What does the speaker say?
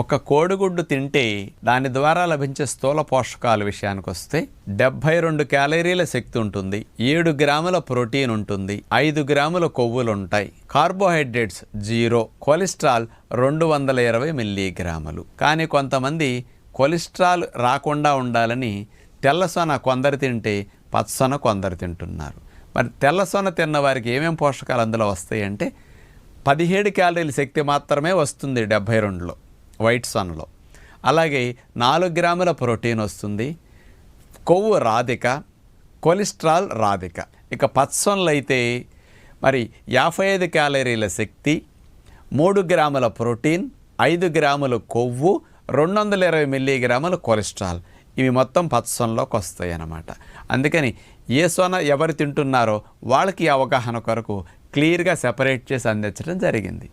ఒక కోడిగుడ్డు తింటే దాని ద్వారా లభించే స్థూల పోషకాల విషయానికి వస్తే డెబ్బై రెండు క్యాలరీల శక్తి ఉంటుంది ఏడు గ్రాముల ప్రోటీన్ ఉంటుంది ఐదు గ్రాముల కొవ్వులుంటాయి కార్బోహైడ్రేట్స్ జీరో కొలెస్ట్రాల్ రెండు వందల ఇరవై మిల్లీగ్రాములు. కానీ కొంతమంది కొలెస్ట్రాల్ రాకుండా ఉండాలని తెల్లసొన కొందరు తింటే పచ్చసొన కొందరు తింటున్నారు. మరి తెల్లసొన తిన్న వారికి ఏమేమి పోషకాలు అందులో వస్తాయి అంటే పదిహేడు క్యాలరీల శక్తి మాత్రమే వస్తుంది డెబ్భై రెండులో. వైట్ సన్లో. అలాగే నాలుగు గ్రాముల ప్రోటీన్ వస్తుంది. కొవ్వు రాధిక కొలెస్ట్రాల్ రాధిక. ఇక పచ్చన్లు అయితే మరి యాభై ఐదు క్యాలరీల శక్తి మూడు గ్రాముల ప్రోటీన్ ఐదు గ్రాముల కొవ్వు రెండు వందల ఇరవై మిల్లీగ్రాముల కొలెస్ట్రాల్. ఇవి మొత్తం పచ్చన్లోకి వస్తాయి అన్నమాట అందుకని ఏ సొన ఎవరు తింటున్నారో వాళ్ళకి అవగాహన కొరకు క్లియర్గా సెపరేట్ చేసి అందించడం జరిగింది.